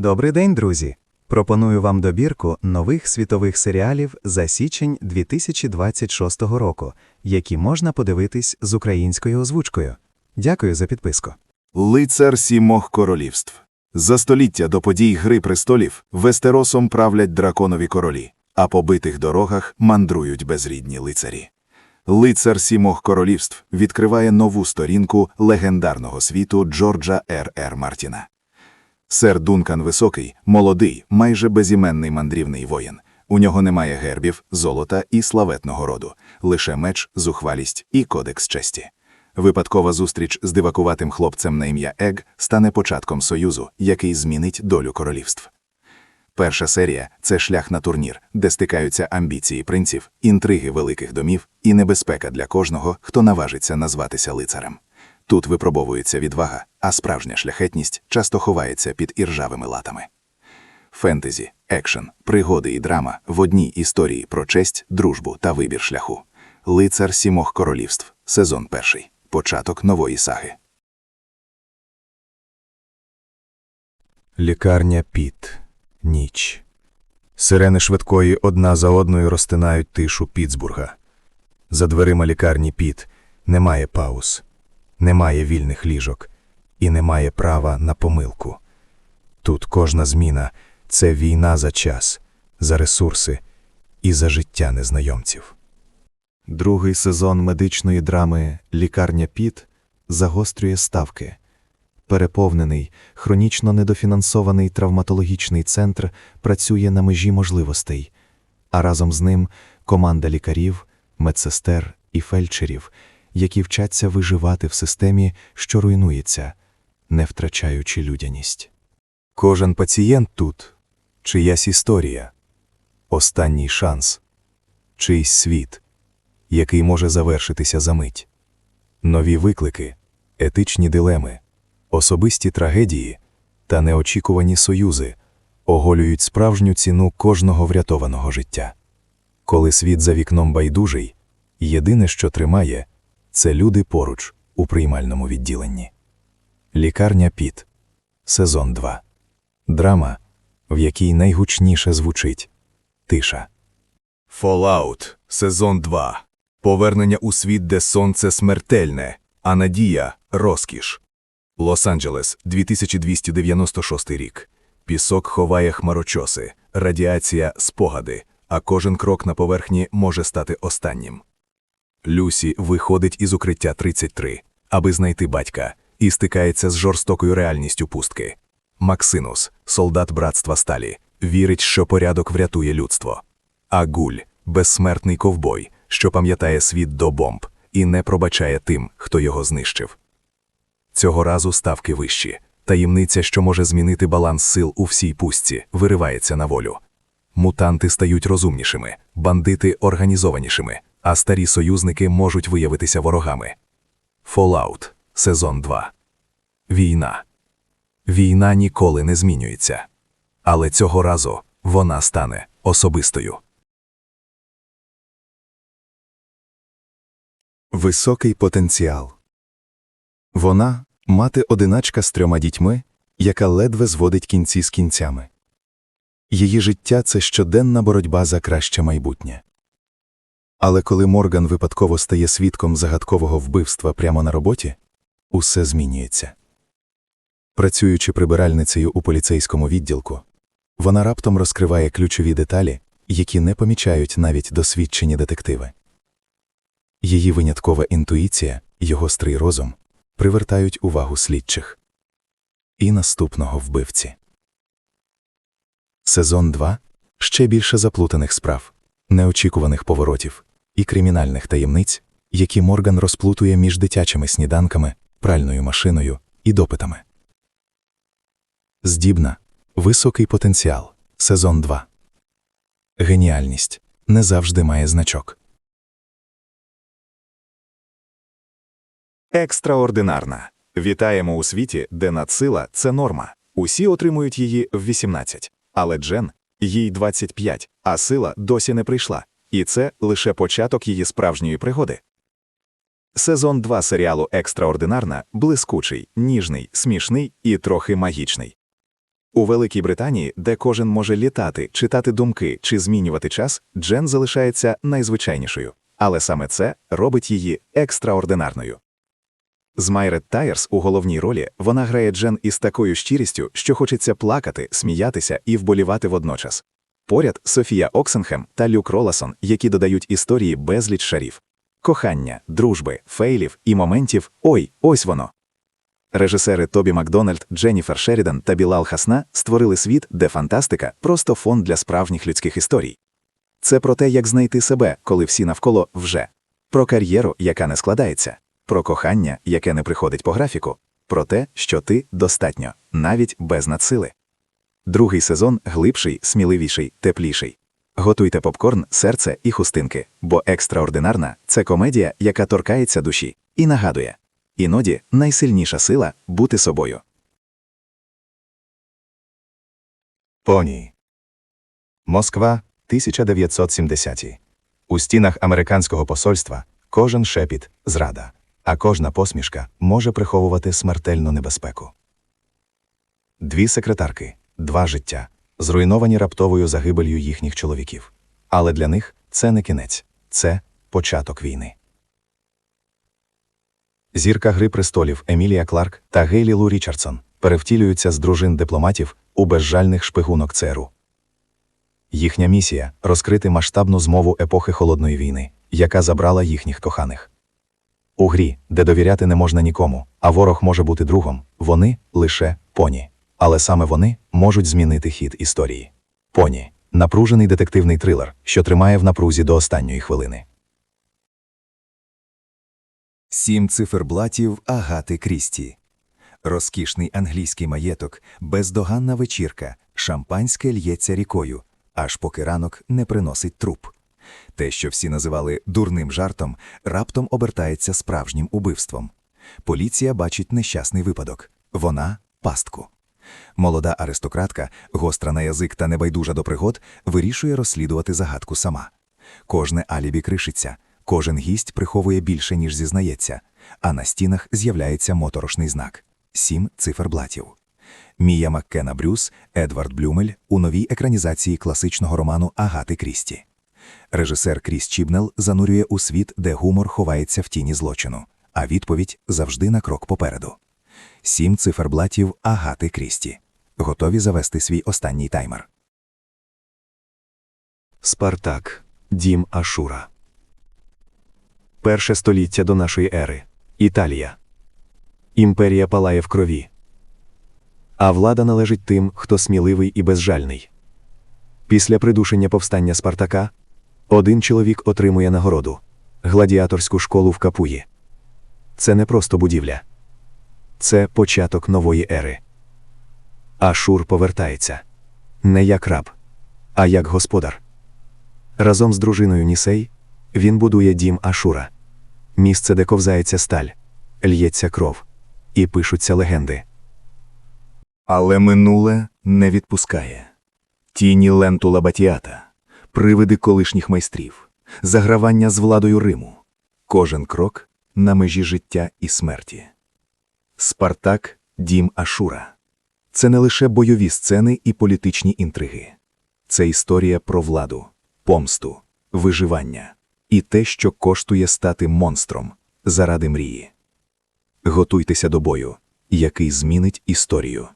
Добрий день, друзі! Пропоную вам добірку нових світових серіалів за січень 2026 року, які можна подивитись з українською озвучкою. Дякую за підписку. Лицар сімох королівств. За століття до подій Гри престолів Вестеросом правлять драконові королі, а по битих дорогах мандрують безрідні лицарі. Лицар сімох королівств відкриває нову сторінку легендарного світу Джорджа Р. Р. Мартіна. Сер Дункан Високий, молодий, майже безіменний мандрівний воїн. У нього немає гербів, золота і славетного роду, лише меч, зухвалість і кодекс честі. Випадкова зустріч з дивакуватим хлопцем на ім'я Ег стане початком союзу, який змінить долю королівств. Перша серія це шлях на турнір, де стикаються амбіції принців, інтриги великих домів і небезпека для кожного, хто наважиться назватися лицарем. Тут випробовується відвага, а справжня шляхетність часто ховається під іржавими латами. Фентезі, екшен, пригоди і драма в одній історії про честь, дружбу та вибір шляху. Лицар сімох королівств. Сезон перший. Початок нової саги. Лікарня Піт. Ніч. Сирени швидкої одна за одною розтинають тишу Пітсбурга. За дверима лікарні Піт немає пауз, немає вільних ліжок і немає права на помилку. Тут кожна зміна це війна за час, за ресурси і за життя незнайомців. Другий сезон медичної драми Лікарня Піт загострює ставки. Переповнений, хронічно недофінансований травматологічний центр працює на межі можливостей, а разом з ним команда лікарів, медсестер і фельдшерів, які вчаться виживати в системі, що руйнується, не втрачаючи людяність. Кожен пацієнт тут чиясь історія, останній шанс, чийсь світ, який може завершитися за мить. Нові виклики, етичні дилеми, особисті трагедії та неочікувані союзи оголюють справжню ціну кожного врятованого життя. Коли світ за вікном байдужий, єдине, що тримає, це люди поруч у приймальному відділенні. Лікарня Піт. Сезон 2. Драма, в якій найгучніше звучить тиша. Fallout. Сезон 2. Повернення у світ, де сонце смертельне, а надія розкіш. Лос-Анджелес, 2296 рік. Пісок ховає хмарочоси, радіація спогади, а кожен крок на поверхні може стати останнім. Люсі виходить із укриття 33, аби знайти батька, і стикається з жорстокою реальністю пустки. Максинус, солдат братства сталі, вірить, що порядок врятує людство. А гуль безсмертний ковбой, що пам'ятає світ до бомб і не пробачає тим, хто його знищив. Цього разу ставки вищі. Таємниця, що може змінити баланс сил у всій пустці, виривається на волю. Мутанти стають розумнішими, бандити організованішими, а старі союзники можуть виявитися ворогами. Fallout. Сезон 2. Війна. Війна ніколи не змінюється. Але цього разу вона стане особистою. Високий потенціал. Вона мати одиначка з трьома дітьми, яка ледве зводить кінці з кінцями. Її життя це щоденна боротьба за краще майбутнє. Але коли Морган випадково стає свідком загадкового вбивства прямо на роботі, усе змінюється. Працюючи прибиральницею у поліцейському відділку, вона раптом розкриває ключові деталі, які не помічають навіть досвідчені детективи. Її виняткова інтуїція й гострий розум привертають увагу слідчих і наступного вбивці. Сезон 2 ще більше заплутаних справ, неочікуваних поворотів і кримінальних таємниць, які Морган розплутує між дитячими сніданками, пральною машиною і допитами. Здібна, високий потенціал. Сезон 2 Геніальність не завжди має значок. Екстраординарна. Вітаємо у світі, де надсила це норма. Усі отримують її в 18. Але Джен їй 25, а сила досі не прийшла. І це лише початок її справжньої пригоди. Сезон 2 серіалу Екстраординарна блискучий, ніжний, смішний і трохи магічний. У Великій Британії, де кожен може літати, читати думки чи змінювати час, Джен залишається найзвичайнішою. Але саме це робить її екстраординарною. З Майрет Тайерс у головній ролі вона грає Джен із такою щирістю, що хочеться плакати, сміятися і вболівати водночас. Поряд Софія Оксенхем та Люк Роласон, які додають історії безліч шарів. Кохання, дружби, фейлів і моментів ой, ось воно. Режисери Тобі Макдональд, Дженніфер Шерідан та Білал Хасна створили світ, де фантастика просто фон для справжніх людських історій. Це про те, як знайти себе, коли всі навколо вже, про кар'єру, яка не складається, про кохання, яке не приходить по графіку, про те, що ти достатньо, навіть без надсили. Другий сезон глибший, сміливіший, тепліший. Готуйте попкорн, серце і хустинки, бо екстраординарна це комедія, яка торкається душі і нагадує. Іноді найсильніша сила бути собою. Поні. Москва, 1970. У стінах американського посольства кожен шепіт зрада, а кожна посмішка може приховувати смертельну небезпеку. Дві секретарки, два життя, зруйновані раптовою загибелью їхніх чоловіків. Але для них це не кінець, це початок війни. Зірка Гри престолів Емілія Кларк та Гейлі Лу Річардсон перевтілюються з дружин дипломатів у безжальних шпигунок ЦРУ. Їхня місія розкрити масштабну змову епохи холодної війни, яка забрала їхніх коханих. У грі, де довіряти не можна нікому, а ворог може бути другом, вони лише поні. Але саме вони можуть змінити хід історії. Поні напружений детективний трилер, що тримає в напрузі до останньої хвилини. Сім циферблатів Агати Крісті. Розкішний англійський маєток, бездоганна вечірка, шампанське л'ється рікою, аж поки ранок не приносить труп. Те, що всі називали дурним жартом, раптом обертається справжнім убивством. Поліція бачить нещасний випадок. Вона пастку. Молода аристократка, гостра на язик та небайдужа до пригод, вирішує розслідувати загадку сама. Кожне алібі кришиться, кожен гість приховує більше, ніж зізнається, а на стінах з'являється моторошний знак сім циферблатів. Мія Маккена Брюс, Едвард Блюмель у новій екранізації класичного роману Агати Крісті. Режисер Кріс Чібнел занурює у світ, де гумор ховається в тіні злочину, а відповідь завжди на крок попереду. Сім циферблатів Агати Крісті. Готові завести свій останній таймер. Спартак, дім Ашура. Перше століття до нашої ери. Італія. Імперія палає в крові. А влада належить тим, хто сміливий і безжальний. Після придушення повстання Спартака один чоловік отримує нагороду гладіаторську школу в Капуї. Це не просто будівля, це початок нової ери. Ашур повертається не як раб, а як господар. Разом з дружиною Нісей він будує дім Ашура, місце, де ковзається сталь, л'ється кров, і пишуться легенди. Але минуле не відпускає. Тіні ленту Лабатіата, привиди колишніх майстрів, загравання з владою Риму, кожен крок на межі життя і смерті. Спартак дім Ашура. Це не лише бойові сцени і політичні інтриги. Це історія про владу, помсту, виживання і те, що коштує стати монстром заради мрії. Готуйтеся до бою, який змінить історію.